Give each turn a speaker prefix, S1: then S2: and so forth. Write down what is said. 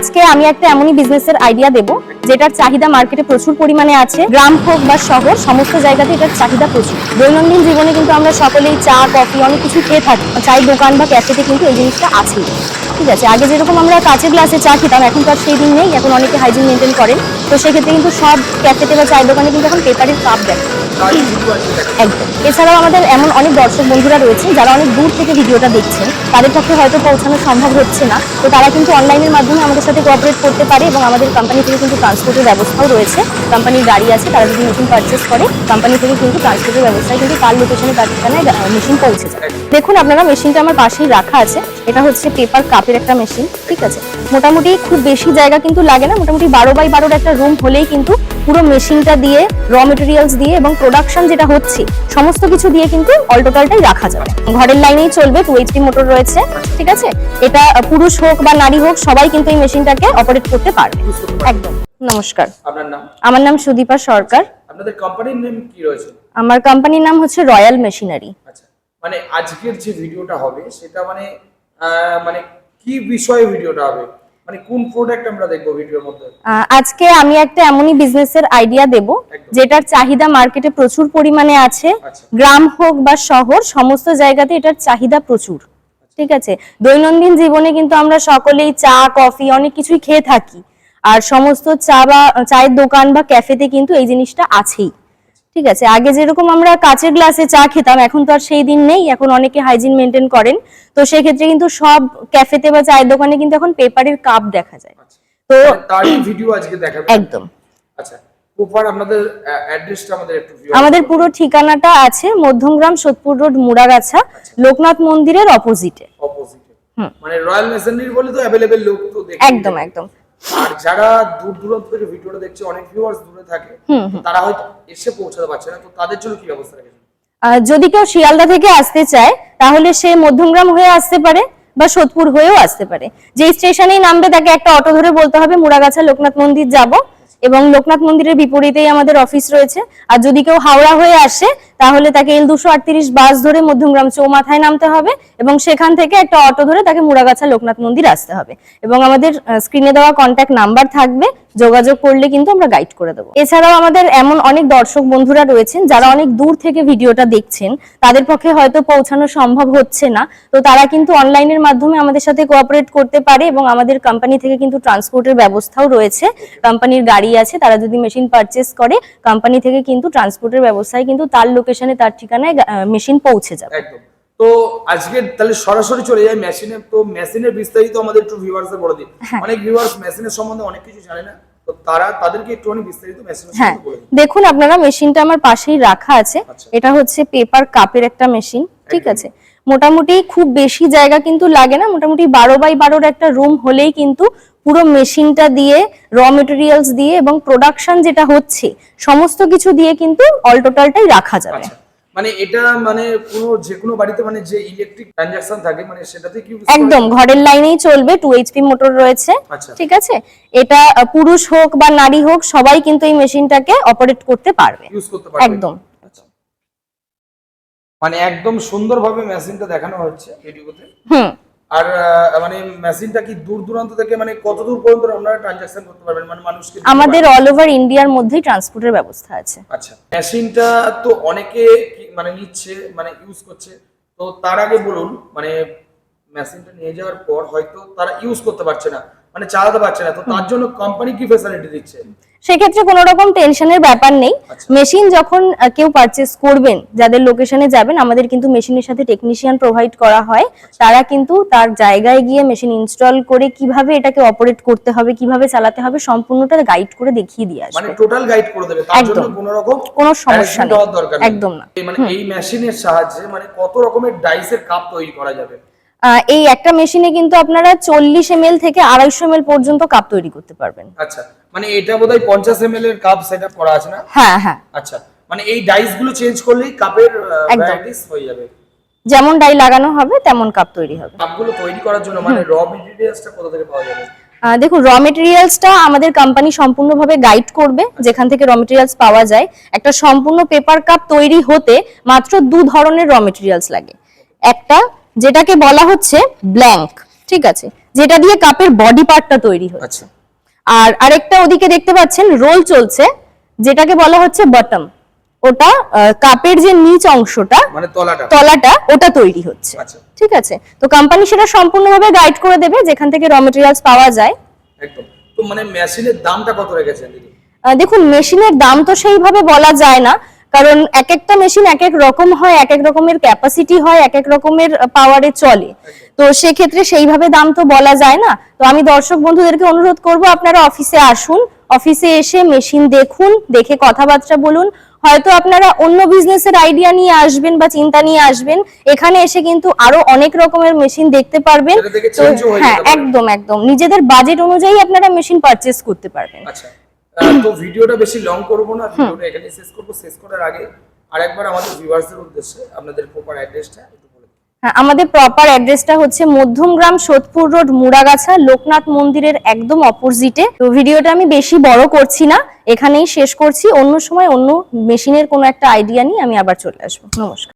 S1: আজকে আমি একটা এমনই বিজনেসের আইডিয়া দেব, যেটার চাহিদা মার্কেটে প্রচুর পরিমাণে আছে। গ্রাম হোক বা শহর, সমস্ত জায়গাতে এটার চাহিদা প্রচুর। দৈনন্দিন জীবনে কিন্তু আমরা সকলেই চা, কফি, অনেক কিছু খেয়ে থাকি। চায়ের দোকান বা ক্যাফেতে কিন্তু এই জিনিসটা আছেই। ঠিক আছে, আগে যেরকম আমরা কাঁচের গ্লাসে চা খেতাম, এখন তো আর সেই দিন নেই। এখন অনেকে হাইজিন মেনটেন করেন। তো সেক্ষেত্রে কিন্তু সব ক্যাফেতে বা চায়ের দোকানে কিন্তু এখন পেপারের কাপ দেয়।
S2: আছে
S1: একদম। এছাড়াও আমাদের এমন অনেক দর্শক বন্ধুরা রয়েছে, যারা অনেক দূর থেকে ভিডিওটা দেখছেন। তাদের পক্ষে হয়তো পৌঁছানো সম্ভব হচ্ছে না। তো তারা কিন্তু অনলাইনের মাধ্যমে আমাদের সাথে কোঅপারেট করতে পারে এবং আমাদের কোম্পানি থেকে কিন্তু ট্রান্সপোর্টের ব্যবস্থাও রয়েছে। কোম্পানির গাড়ি আছে, তারা যদি মেশিন পারচেস করে কোম্পানি থেকে কিন্তু ট্রান্সপোর্টের ব্যবস্থায় কিন্তু তার লোকেশনে তার মেশিন পৌঁছে যায়। দেখুন আপনারা মেশিনটা আমার পাশেই রাখা আছে। এটা হচ্ছে পেপার কাপের একটা মেশিন ঠিক আছে? মোটামুটি খুব বেশি জায়গা কিন্তু লাগে না মোটামুটি বারো বাই বারোর একটা রুম হলেই কিন্তু পুরো মেশিনটা দিয়ে র মেটেরিয়ালস দিয়ে এবং প্রোডাকশন যেটা হচ্ছে সমস্ত কিছু দিয়ে কিন্তু অল টোটালটাই রাখা যাবে। ঘরের লাইনেই চলবে টু এইচপি মোটর রয়েছে ঠিক আছে? এটা পুরুষ হোক বা নারী হোক সবাই কিন্তু এই মেশিনটাকে অপারেট করতে পারবে। একদম। নমস্কার।
S2: আপনার নাম?
S1: আমার নাম সুদীপা সরকার।
S2: আপনাদের কোম্পানির নেম কি রয়েছে?
S1: আমার কোম্পানির নাম হচ্ছে রয়্যাল মেশিনারি
S2: মানে আজকের যে ভিডিওটা হবে সেটা মানে মানে কি বিষয়ে ভিডিওটা হবে? মানে কোন প্রোডাক্ট আমরা দেখব ভিডিওর মধ্যে?
S1: আজকে আমি একটা এমনই বিজনেসের আইডিয়া দেব যেটার চাহিদা মার্কেটে প্রচুর পরিমাণে আছে।
S2: আচ্ছা।
S1: গ্রাম হোক বা শহর সমস্ত জায়গাতে এটার চাহিদা প্রচুর। ঠিক আছে? দৈনন্দিন জীবনে কিন্তু আমরা সকলেই চা কফি অনেক কিছুই খেয়ে থাকি। আর সমস্ত চা বা চায়ের দোকান বা ক্যাফেতে কিন্তু এই জিনিসটা আছেই। ঠিক আছে আগে যেরকম আমরা কাচের গ্লাসে চা খেতাম এখন তো আর সেই দিন নেই এখন অনেকে হাইজিন মেনটেন করেন। তো সেক্ষেত্রে কিন্তু সব ক্যাফেতে বা চায়ের দোকানে কিন্তু এখন পেপারের কাপ দেখা যায়।
S2: আচ্ছা
S1: তো
S2: মানে তারই ভিডিও আজকে দেখাবে।
S1: একদম।
S2: আচ্ছা আপনাদের অ্যাড্রেসটা আমাদের একটু
S1: আমাদের পুরো ঠিকানাটা আছে মধ্যমগ্রাম সোদপুর রোড মুড়াগাছা লোকনাথ মন্দিরের অপোজিটে
S2: অপোজিটে মানে রয়্যাল মেসেনারি বলে তো অ্যাভেলেবেল লোক তো
S1: একদম একদম।
S2: আর যারা দূর দূরান্ত থেকে ভিডিওটা দেখছে অনেক ভিউয়ার্স দূরে থাকে তারা হয়তো এসে পৌঁছাতে পারছে না তো তাদের জন্য কি ব্যবস্থা রেখেছে
S1: যদি কেউ শিয়ালদা থেকে আসতে চায় তাহলে সে মধ্যমগ্রাম হয়ে আসতে পারে বা সোদপুর হয়েও আসতে পারে। যে স্টেশনেই নামবে তাকে একটা অটো ধরে বলতে হবে মুড়াগাছা লোকনাথ মন্দির যাব। এবং লোকনাথ মন্দিরের বিপরীতেই আমাদের অফিস রয়েছে। আর যদি কেউ হাওড়া হয়ে আসে, তাহলে তাকে এল দুশো আটত্রিশ বাস ধরে মধ্যমগ্রাম চৌমাথায় নামতে হবে এবং সেখান থেকে একটা অটো ধরে তাকে মুড়াগাছা লোকনাথ মন্দির আসতে হবে। এবং আমাদের স্ক্রিনে দেওয়া কন্ট্যাক্ট নাম্বার থাকবে, যোগাযোগ করলে কিন্তু আমরা গাইড করে দেবো। এছাড়াও আমাদের এমন অনেক দর্শক বন্ধুরা রয়েছেন, যারা অনেক দূর থেকে ভিডিওটা দেখছেন, তাদের পক্ষে হয়তো পৌঁছানো সম্ভব হচ্ছে না। তো তারা কিন্তু অনলাইনের মাধ্যমে আমাদের সাথে কোঅপারেট করতে পারে এবং আমাদের কোম্পানি থেকে কিন্তু ট্রান্সপোর্টের ব্যবস্থাও রয়েছে। কোম্পানির গাড়ি আছে তারা যদি মেশিন পারচেস করে কোম্পানি থেকে কিন্তু ট্রান্সপোর্টের ব্যবস্থায় কিন্তু তার লোকেশনে তার ঠিকানায় মেশিন পৌঁছে যাবে।
S2: একদম। তো আজকে তাহলে সরাসরি চলে যাই মেশিনে তো মেশিনের বিস্তারিত আমাদের একটু ভিউয়ার্সদের বলে দিই।
S1: হ্যাঁ।
S2: অনেক ভিউয়ার্স মেশিনের সম্বন্ধে অনেক কিছু জানে না। তারা তাদেরকে একটুখানি বিস্তারিত
S1: হ্যাঁ। দেখুন আপনারা মেশিনটা আমার পাশেই রাখা আছে।
S2: আচ্ছা।
S1: এটা হচ্ছে পেপার কাপের একটা মেশিন ঠিক আছে? মোটামুটি খুব বেশি জায়গা কিন্তু লাগে না। মোটামুটি বারো বাই বারোর একটা রুম হলেই কিন্তু পুরো মেশিনটা দিয়ে র মেটেরিয়ালস দিয়ে এবং প্রোডাকশন যেটা হচ্ছে সমস্ত কিছু দিয়ে কিন্তু অল টোটালটাই রাখা যাবে।
S2: আচ্ছা মানে এটা মানে কোনো যে কোনো বাড়িতে মানে যে ইলেকট্রিক ট্রানজাকশন থাকে মানে সেটাতে কি
S1: একদম ঘরের লাইনেই চলবে টু এইচপি মোটর রয়েছে
S2: আচ্ছা।
S1: ঠিক আছে? এটা পুরুষ হোক বা নারী হোক সবাই কিন্তু এই মেশিনটাকে অপারেট করতে পারবে।
S2: ইউজ করতে পারবে।
S1: একদম।
S2: আচ্ছা। মানে একদম সুন্দরভাবে মেশিনটা দেখানো হচ্ছে ভিডিওতে
S1: হুম।
S2: আর মানে মেশিনটা কি দূর দূরান্ত থেকে মানে কত দূর পর্যন্ত আপনারা ট্রানজাকশন করতে পারবেন? মানে মানুষকে
S1: আমাদের অল ওভার ইন্ডিয়ার মধ্যেই ট্রান্সপোর্টের ব্যবস্থা আছে।
S2: আচ্ছা মেশিনটা তো অনেকে মানে নিচ্ছে মানে ইউজ করছে। তো তার আগে বলুন মানে মেশিনটা নিয়ে যাওয়ার পর হয়তো তারা ইউজ করতে পারছে না। মানে চালাতে পারছে না তো তার জন্য কোম্পানি কি ফ্যাসিলিটি দিচ্ছে?
S1: সেক্ষেত্রে কোনো রকম টেনশনের ব্যাপার নেই।
S2: আচ্ছা।
S1: মেশিন যখন কেউ পারচেস করবেন যাদের লোকেশনে যাবেন আমাদের কিন্তু মেশিনের সাথে টেকনিশিয়ান প্রোভাইড করা হয়। তারা কিন্তু তার জায়গায় গিয়ে মেশিন ইনস্টল করে কীভাবে এটাকে অপারেট করতে হবে কীভাবে চালাতে হবে সম্পূর্ণটা গাইড করে দেখিয়ে দিয়ে আসবে
S2: মানে
S1: আসবে।
S2: টোটাল গাইড করে দেবে তার জন্য। কোনো রকম
S1: কোনো সমস্যা নেই। একদম না।
S2: মানে এই মেশিনের সাহায্যে মানে কত রকমের ডাইসের কাপ তৈরি করা যাবে?
S1: এই একটা মেশিনে কিন্তু আপনারা চল্লিশ এম থেকে আড়াইশো এম পর্যন্ত কাপ তৈরি করতে পারবেন।
S2: আচ্ছা মানে এটা বোধহয় পঞ্চাশ এম এর কাপ সেটআপ করা আছে না?
S1: হ্যাঁ হ্যাঁ।
S2: আচ্ছা মানে এই ডাইসগুলো চেঞ্জ করলেই কাপের ভ্যারাইটিস হয়ে যাবে।
S1: যেমন ডাই লাগানো হবে তেমন কাপ তৈরি হবে।
S2: কাপগুলো তৈরি করার জন্য মানে র মেটেরিয়ালসটা কোথা থেকে পাওয়া যাবে?
S1: দেখুন র মেটেরিয়ালসটা আমাদের কোম্পানি সম্পূর্ণভাবে গাইড করবে যেখান থেকে র মেটেরিয়ালস পাওয়া যায়। একটা সম্পূর্ণ পেপার কাপ তৈরি হতে মাত্র দু ধরনের র মেটেরিয়ালস লাগে। একটা যেটাকে বলা হচ্ছে ব্ল্যাঙ্ক ঠিক আছে? যেটা দিয়ে কাপের বডি পার্টটা তৈরি হচ্ছে।
S2: আচ্ছা।
S1: আর আরেকটা ওদিকে দেখতে পাচ্ছেন রোল চলছে যেটাকে বলা হচ্ছে বটম ওটা কাপের যে নিচ অংশটা
S2: মানে তলাটা।
S1: ওটা তৈরি হচ্ছে।
S2: আচ্ছা।
S1: ঠিক আছে? তো কোম্পানি সেটা সম্পূর্ণভাবে গাইড করে দেবে যেখান থেকে র মেটেরিয়ালস পাওয়া যায়।
S2: একদম। তো মানে মেশিনের দামটা কত রেখেছেন
S1: দেখুন মেশিনের দাম তো সেইভাবে বলা যায় না। কারণ এক একটা মেশিন এক এক রকম হয় এক এক রকমের ক্যাপাসিটি হয় এক এক রকমের পাওয়ারে চলে। তো সেক্ষেত্রে সেইভাবে দাম তো বলা যায় না। তো আমি দর্শক বন্ধুদেরকে অনুরোধ করব আপনারা অফিসে আসুন। অফিসে এসে মেশিন দেখুন দেখে কথাবার্তা বলুন। হয়তো আপনারা অন্য বিজনেসের আইডিয়া নিয়ে আসবেন বা চিন্তা নিয়ে আসবেন। এখানে এসে কিন্তু আরও অনেক রকমের মেশিন দেখতে পারবেন। তো
S2: হয়ে
S1: একদম একদম। নিজেদের বাজেট অনুযায়ী আপনারা মেশিন পারচেস করতে পারবেন।
S2: আচ্ছা। তো ভিডিওটা বেশি লং করব না ভিডিওটা এখানে শেষ করব। শেষ করার আগে আরেকবার আমাদের ভিউয়ার্সদের উদ্দেশ্যে আপনাদের প্রপার অ্যাড্রেসটা একটু।
S1: হ্যাঁ আমাদের প্রপার অ্যাড্রেসটা হচ্ছে মধ্যমগ্রাম সোদপুর রোড মুড়াগাছা লোকনাথ মন্দিরের একদম অপোজিটে তো ভিডিওটা আমি বেশি বড় করছি না এখানেই শেষ করছি। অন্য সময় অন্য মেশিনের কোনো একটা আইডিয়া নিয়ে আমি আবার চলে আসব। নমস্কার।